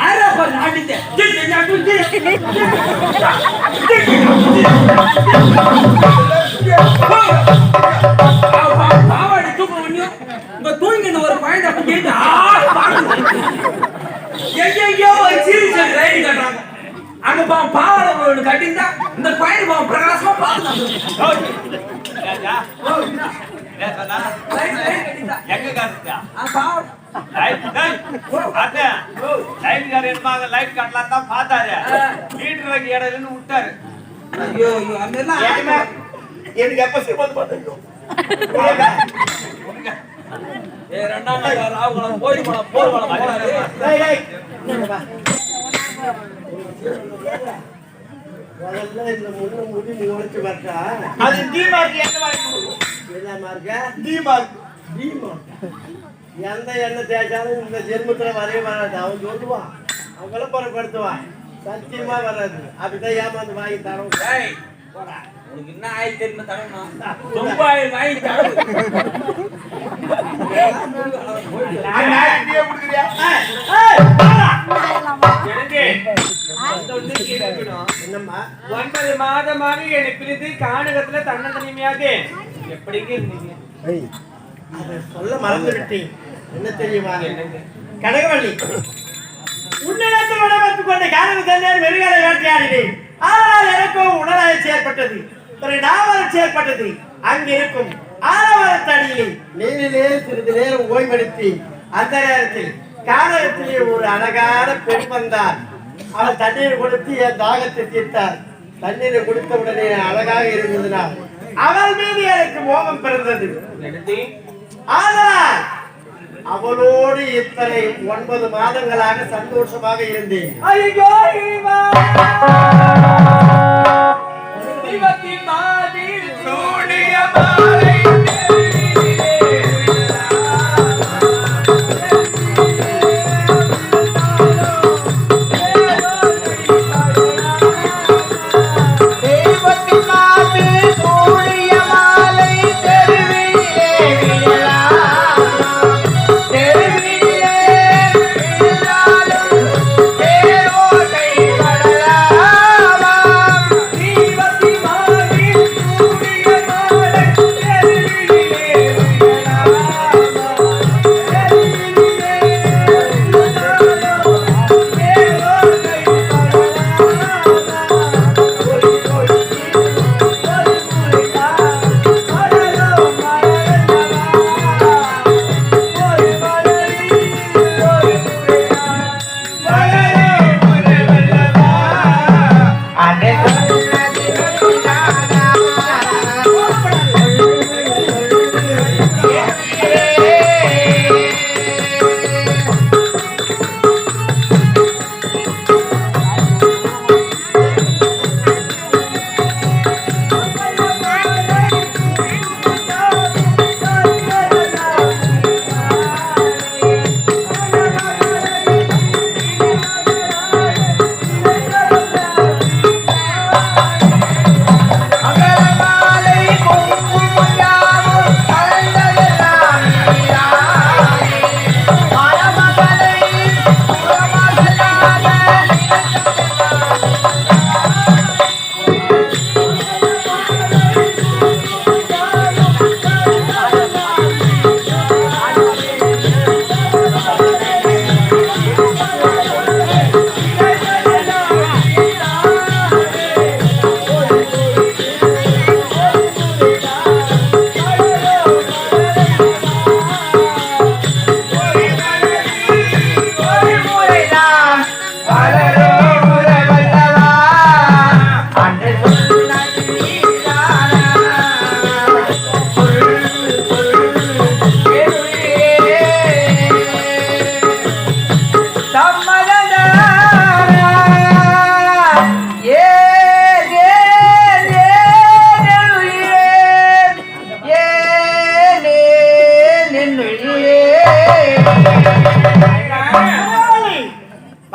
ஆறா தூங்கின ஒரு அப்படி கேட்டு ஆ பாக்குது எங்கெங்கயோ ஒரு சீரியஸ் ரைடு கட்டுறாங்க அங்க பாவம் பாவாடை ஒன்று கட்டியிருந்தா இந்த குழந்தை பாவம் பிரகாசமா பாவாடை லைட் கார் இருப்பாங்க லைட் கட்டலாம் தான் பார்த்தாரு. மீட்டர் வைக்க இடம் இல்லைன்னு விட்டாரு. ஐயோ ஐயோ அந்த எனக்கு எப்ப சிறுபான்மை பார்த்தீங்க ஏ ரெண்டாம் ராகுலம் போய் போலாம் போலாம் வரட்டா அது டி மார்க் என்ன மார்க் என்ன மார்க்க டி மார்க் எந்த எண்ணெய் தேய்ச்சாலும் இந்த ஜென்மத்துல வரவே வராது. அவன் சொல்லுவான். அவன் விளம்பரப்படுத்துவான். சத்தியமா வராது. அப்படிதான் ஏமாந்து வாங்கி தரோம் உனக்கு என்ன ஆயில் தெரியுமா தரணும். ரொம்ப ஆயில் வாங்கி என்னம்மா? ஒன்பது மாதமாக என்னை பிரித்து கானகத்துல தன்னந்தனிமையாக. எப்படிங்க இருந்தீங்க? அதை சொல்ல மறந்து விட்டேன் என்ன தெரியுமா? கடகவள்ளி உன்னிடத்தில் உணவத்து கொண்ட காரணம் தந்தையார் வெறுகால வேட்டையாடினேன் ஆனால் எனக்கும் உணராய்ச்சி ஏற்பட்டது ஒரு நாவரட்சி ஏற்பட்டது அங்கே இருக்கும் ஆரவாரத்தடியிலே நீரிலே சிறிது நேரம் ஓய்வெடுத்தி அந்த நேரத்தில் கானகத்திலே ஒரு அழகான பெண் வந்தார். அவள் தண்ணீர் கொடுத்து என் தாகத்தை தீர்த்தார். தண்ணீரை கொடுத்த உடனே அழகாக இருந்ததுனால் அவள் மீது எனக்கு மோகம் பிறந்தது. ஆனால் அவளோடு இத்தனை ஒன்பது மாதங்களாக சந்தோஷமாக இருந்தேன். ஐயோ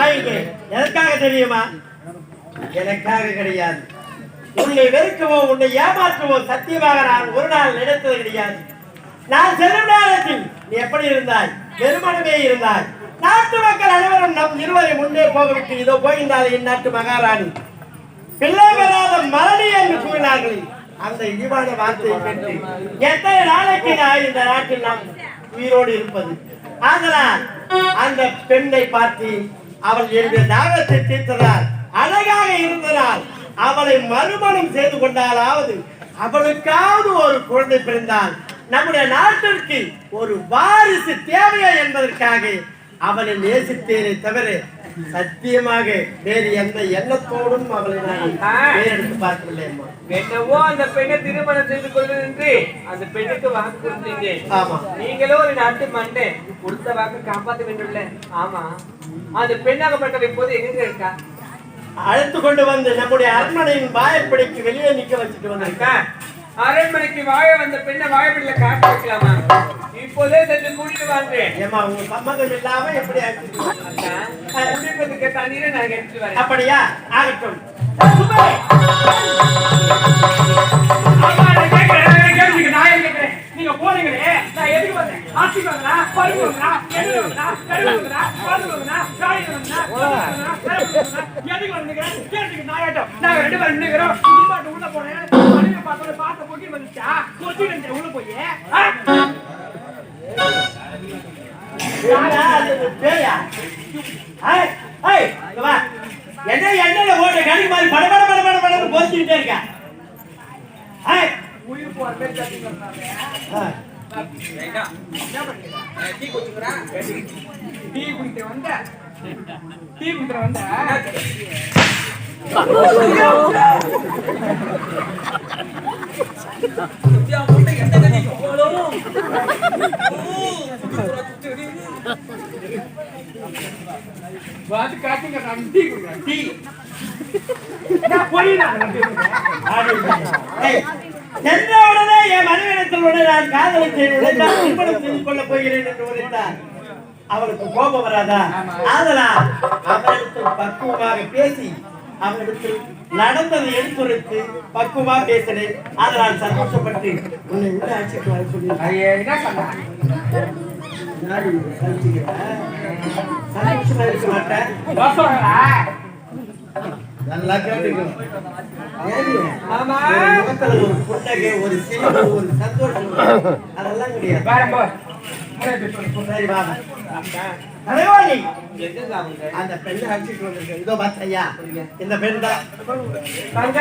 வாங்க எதற்காக தெரியுமா? எனக்காக கிடையாது. உன்னை வெறுக்கவோ உன்னை ஏமாற்றவோ சத்தியமாக நான் ஒரு நாள் நினைத்தது கிடையாது. நான் செல்லும் நேரத்தில் நீ எப்படி இருந்தாய்? வெறுமனமே இருந்தாய். நாட்டு மக்கள் அனைவரும் நம் இருவரை முன்னே போகவிட்டு இதோ போகின்றாள் இந்நாட்டு மகாராணி. பிள்ளை பெறாத மரணி என்று கூறினார்கள். அந்த இழிவான வார்த்தையை பெற்று எத்தனை நாளைக்கு நான் இந்த நாட்டில் நாம் உயிரோடு இருப்பது? ஆதலால் அந்த பெண்ணை பார்த்து அவள் என்னுடைய தாகத்தை தீர்த்ததால் அழகாக இருந்ததால் அவளை மறுமணம் செய்து கொண்டாலாவது அவளுக்காவது ஒரு குழந்தை பிறந்தால் நம்முடைய நாட்டிற்கு ஒரு வாரிசு தேவையா என்பதற்காக அவளை நேசித்தேனே தவிர சத்தியமாக வேறு எந்த எண்ணத்தோடும் அவளை நான் வேறெடுத்து பார்க்கவில்லை அம்மா. என்னவோ அந்த பெண்ணை திருமணம் செய்து கொள்வது என்று அந்த பெண்ணுக்கு வாக்கு கொடுத்தீங்க. ஆமா. நீங்களும் ஒரு நாட்டு மண்டை கொடுத்த வாக்கு காப்பாற்ற வேண்டும்ல. ஆமா. அந்த பெண்ணாகப்பட்டவ இப்போது எங்க இருக்கா? அழைத்து கொண்டு வந்து நம்முடைய அரண்மனையின் வாயப்படிக்கு வெளியே நிக்க வச்சுட்டு வந்திருக்கேன் அரண்மனைக்கு வாழ வந்த பெண்ணை வாழவில்லை காட்டி வைக்கலாமா இப்போதே சென்று கூட்டிட்டு வாழ்றேன் ஏமா உங்க சம்மதம் இல்லாம எப்படி குடிப்பதுக்கு தண்ணீரை நான் எடுத்துட்டு வரேன் அப்படியா ஆகட்டும் நீங்க போறீங்களே நான் எதுக்கு வந்தேன் ஆட்சி வாங்கினா பருப்பு வாங்கினா எது வாங்கினா கருவு வாங்கினா பால் வாங்கினா காய் வாங்கினா எதுக்கு வந்துக்கிறேன் ரெண்டு பேரும் உள்ள போனேன் பார்த்தோட பார்த்த பொட்டி வந்துச்சா பொட்டி வந்து உள்ள போய். என்ன என்ன ஓட்ட கணக்கு மாதிரி பட பட பட பட பட போச்சுக்கிட்டே வந்த? எந்த காட்டுங்க நான் டீ குடிக்கிறேன் டீ நான் போய் நான் என் மனைவிடத்திலுடன் நான் காதலை நான் திருமணம் செய்து போகிறேன் என்று உரைத்தார் அவளுக்கு கோபம் வராதா ஆதலா அவரிடத்தில் பக்குவமாக பேசி அவரிடத்தில் நடந்ததை எடுத்துரைத்து பக்குவமா பேசினேன். அதனால் சந்தோஷப்பட்டு உன்னை இந்த ஆட்சிக்கு வர சந்தோஷமா மாட்டேன். நல்லா கேட்டுக்கணும். ஒரு ஒரு சந்தோஷம். அதெல்லாம் கிடையாது. தலைவாணி. அந்த பெண்ணை அழைச்சிட்டு வந்திருக்கேன் இதோ பார்த்தையா இந்த பெண் தான் தங்க.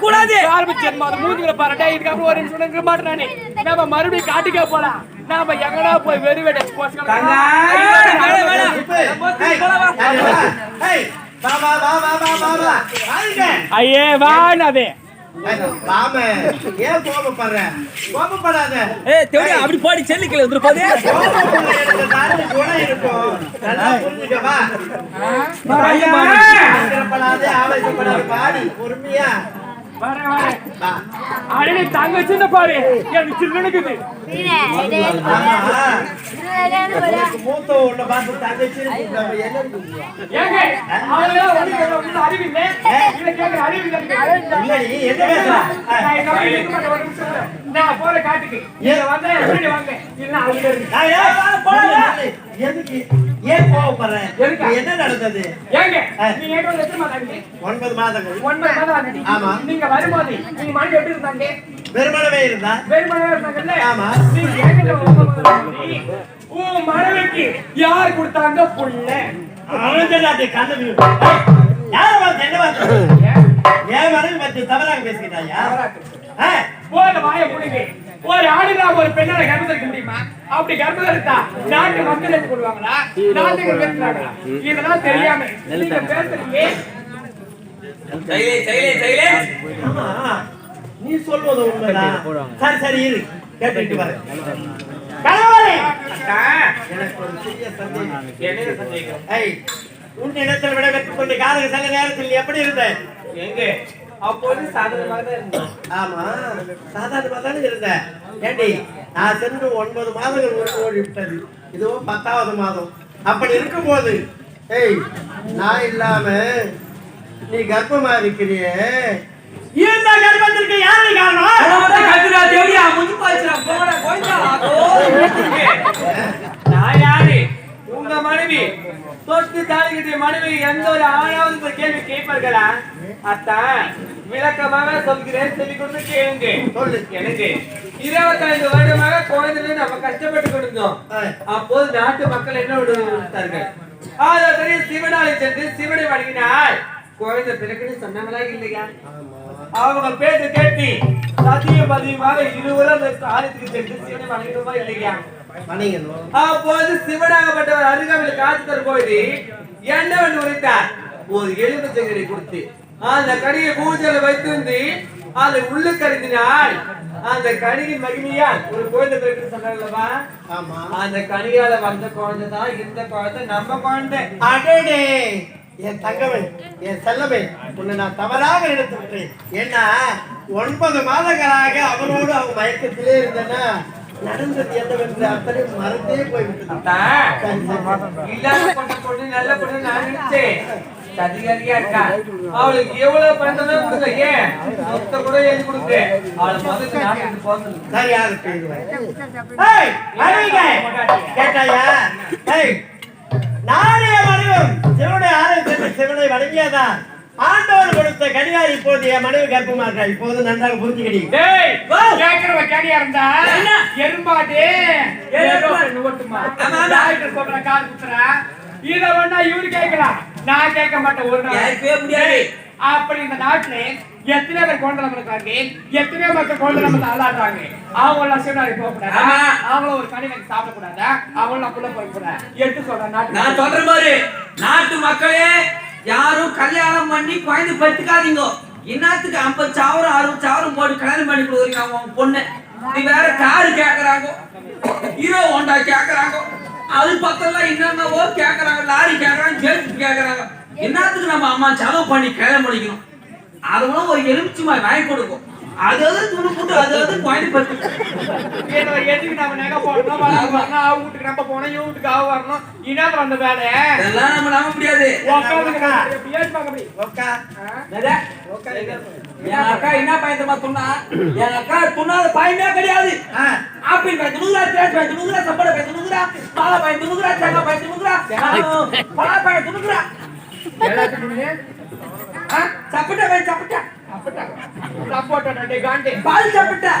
கூடாது ஆரம்பிச்சேன் மூஞ்சிகளை பாருடா இதுக்கப்புறம் ஒரு நிமிஷம் இருக்க மாட்டேன் நாம மறுபடியும் காட்டுக்கே போலாம் நாம எங்கடா போய் வெறி வெட்ட ஐயே வாடாதே வாம ஏன் கோபப்படுற? கோபப்படாத. ஏய் தேடி அப்படி பாடி செல்லிக்கல வந்துரு போதே கோபப்படுற எனக்கு இருக்கும். நல்லா புரிஞ்சுக்க வா. ஆத்திரப்படாதே ஆவேசப்படாத பாடி பொறுமையா. அடனே தங்க சின்ன பாரு எனக்கு சின்னனுக்குது எதுக்கு? ஏன் கோவப்படுற? எதுக்கு? என்ன நடந்தது? ஒன்பது மாதங்கள். ஒன்பது மாதம். ஆமா. நீங்க வரும்போது நீங்க மனைவி எப்படி இருந்தாங்க? வெறுமனவே இருந்தா? வெறுமனே இருந்தாங்கல்ல? ஆமா. நீங்க ஏங்க? உன் மனைவிக்கு யார் கொடுத்தாங்க புள்ள? அவன் கண்ணு யார பார்த்து என்ன பார்த்து ஏன்? மனைவி பத்தி தவறாக பேசிக்கிட்டாயா? ஆ? போத வாய முடிங்க. ஒரு ஆணுல ஒரு பெண்ணால கர்ப்பம் தரிக்க முடியுமா? அப்படி கர்ப்பம் தரித்தா நாட்டு மக்கள் எடுத்து கொள்வாங்களா நாட்டுக்கு பேசுறாங்களா? இதெல்லாம் தெரியாம நீங்க பேசுறீங்க. சைலே சைலே சைலே ஆமா நீ சொல்வது உண்மைதான். சரி சரி இரு. கேட்டுட்டு எனக்கு ஒரு சிறிய சந்தேகம். ஐய் உன் இடத்தில் விட பெற்றுக் கொண்டு காதக சில நேரத்தில் எப்படி இருந்த? எங்க? அப்போது சாதாரணமாக தான் இருந்தோம் ஆமா சாதாரணமா தானே இருந்த. ஏண்டி நான் சென்று ஒன்பது மாதங்கள் ஓடி ஓடி விட்டது. இதுவும் பத்தாவது மாதம். அப்படி இருக்கும்போது ஏய் நான் இல்லாம நீ கர்ப்பமா இருக்கிறியே இந்த கர்ப்பத்திற்கு யாரு காரணம்? போடா, போய்டா, அதோ. நான் யாரு? உங்க மனைவி. தொட்டு தாழ்கிட்ட மனைவி எந்த ஒரு ஆணாவது இந்த கேள்வி கேட்பார்களா? அத்தான் விளக்கமாக சொல்கிறேன் செவி கொடுத்து கேளுங்க. சொல்லு. எனக்கு இருபத்தைந்து வருடமாக குழந்தைல நம்ம கஷ்டப்பட்டு கொண்டிருந்தோம். ஆ. அப்போது நாட்டு மக்கள் என்ன விடுத்தார்கள் ஆதரவு சிவனாலை சென்று சிவனை வணங்கினால் குழந்தை பிறகுன்னு சொன்னாங்களா இல்லையா? அவங்க பேச்ச கேட்டு சத்தியம் பதியமாக இருவரும் அந்த ஆலயத்துக்கு சென்று சிவனை வணங்கணுமா இல்லையா? அப்போது சிவனாகப்பட்டவர் அருகாமையில் காத்து தரும்போது என்னவென்று உரைத்தார்? ஒரு எலுமிச்சங்கடி கொடுத்து அந்த கனியை பூஜையில வைத்திருந்து அதை உள்ளு கருதினால் அந்த கனியின் மகிமையால் ஒரு குழந்தை பிறகு சொன்னாங்கல்லவா ஆமா. அந்த கனியால வந்த குழந்தை தான் இந்த குழந்தை நம்ம குழந்தை. அடடே! என் தங்கமே என் செல்லமே உன்னை நான் தவறாக எடுத்து விட்டேன் ஏன்னா ஒன்பது மாதங்களாக அவரோடு அவன் மயக்கத்திலே இருந்தேன்னா நடந்தது என்னவென்று மறந்தே போய்விட்டது. இல்லாத பொண்ணு பொண்ணு நல்ல பொண்ணு நான் நினைச்சேன். சதிகாரியா இருக்கா? அவளுக்கு எவ்வளவு பணத்தை கொடுங்க ஏன்? சொத்தை கூட எழுதி கொடுத்து அவளை முதல்ல சரியா இருக்கு. கேட்டாயா? நாளைய சிவனுடைய சிவனை வணங்கியதா? ஆண்டவர் கொடுத்த கடிகாரி இப்போது என் மனைவி கர்ப்பமாக்கா இப்போது நன்றாக புரிஞ்சுக்கிடி. டேய் கேக்குறவ கேடியா இருந்தா? எறும்பாடு எறும்பு. ஓட்டுமா? சொல்ற கால் குத்துறா. இத வேணா இவரு கேட்கலாம். நான் கேட்க மாட்டேன் ஒரு நாள். முடியாது. டேய், அப்படி இந்த நாட்டுல எத்தனை பேர் குழந்தை நம்ம இருக்காங்க. எத்தனை மக்கள் குழந்தை நம்ம தள்ளாடுறாங்க அவங்க எல்லாம் சிவனாரி போக கூடாதா. அவங்கள ஒரு கனிவன் சாப்பிட கூடாதா? அவங்க எல்லாம் புள்ள போய் கூடாது? எடுத்து சொல்றேன் நான் சொல்றேன் பாரு நாட்டு மக்களே யாரும் கல்யாணம் பண்ணி குழந்தை பத்துக்காதீங்க இன்னத்துக்கு ஐம்பது சாவரம் அறுபது சாவரம் போட்டு கல்யாணம் பண்ணி கொடுக்குறீங்க அவங்க பொண்ணு. நீ வேற காரு கேக்குறாங்க. ஹீரோ ஹோண்டா கேக்குறாங்க. அது பக்கம்லாம் என்னென்னவோ கேக்குறாங்க லாரி கேக்குறாங்க ஜேசிபி கேக்குறாங்க. என்னத்துக்கு நம்ம அம்மா செலவு பண்ணி கல்யாணம் பண்ணிக்கணும். அதுவும் ஒரு எலுமிச்சி மாதிரி வாங்கி கொடுக்கும். அது அது துணி போட்டு அது அது குழந்தை பத்து எதுக்கு நம்ம நகை போடணும்? வரணும் அவ வீட்டுக்கு நம்ம போனோம் இவ வீட்டுக்கு அவ வரணும். இனாத வந்த வேலை. இதெல்லாம் நம்ம நம்ப முடியாது. என்னது? என் அக்கா என்ன பையன் தெரியுமா சொன்னா? என் அக்கா துண்ணாத பையனே கிடையாது. ஆப்பிள் பையன் துணுகுறா திராட்சை பையன் துணுகுறா சப்படை பையன் துணுகுறா பாலை பையன் துணுகுறா தேங்காய் பையன் துணுகுறா பலா ஆ, சப்பட்டை பையன் சப்பட்டை சப்போட்டா பால் சப்பட்டை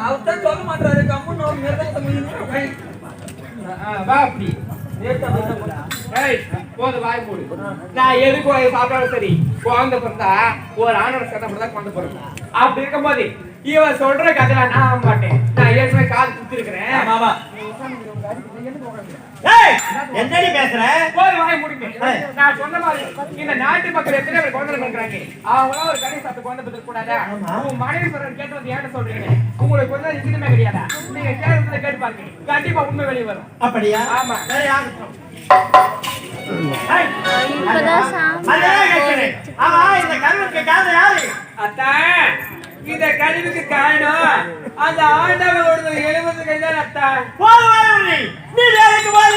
அவர்தான் சொல்ல மாட்டாரு கம்முன்னு. வா. அப்படி நான் எதுக்கு சாப்பிட்டாலும் சரி குழந்தை பிறந்தா ஒரு ஆணோட பிறந்தா குழந்தை பிறந்தா அப்படி இருக்கும்போது இவன் சொல்ற கதையில நான் மாட்டேன் நான் ஏற்கனவே காது குத்திருக்கிறேன் என்னடி பேசுற? போது வாய் முடிங்க நான் சொன்ன மாதிரி இந்த நாட்டு மக்கள் எத்தனை பேர் குழந்தை பிறக்கிறாங்க? அவங்களாம் ஒரு கதை சாப்பிட்டு குழந்தை கூடாதா உங்க மனைவி பிறகு கேட்டு வந்து ஏன் சொல்றீங்க? உங்களுக்கு குழந்தை இதுமே கிடையாதா? நீங்க கேட்டு கேட்டு பாருங்க கண்டிப்பா உண்மை வெளியே வரும். அப்படியா? ஆமா. ஆகட்டும். ஏய், இப்பதான். ஆமா இந்த கருவுக்கு காதை யாரு? அத்தான் இந்த கழிவுக்கு காரணம் அந்த ஆண்டவரோட எழுபது கைதான் அத்தான். போதும் நீ வேலைக்கு போய்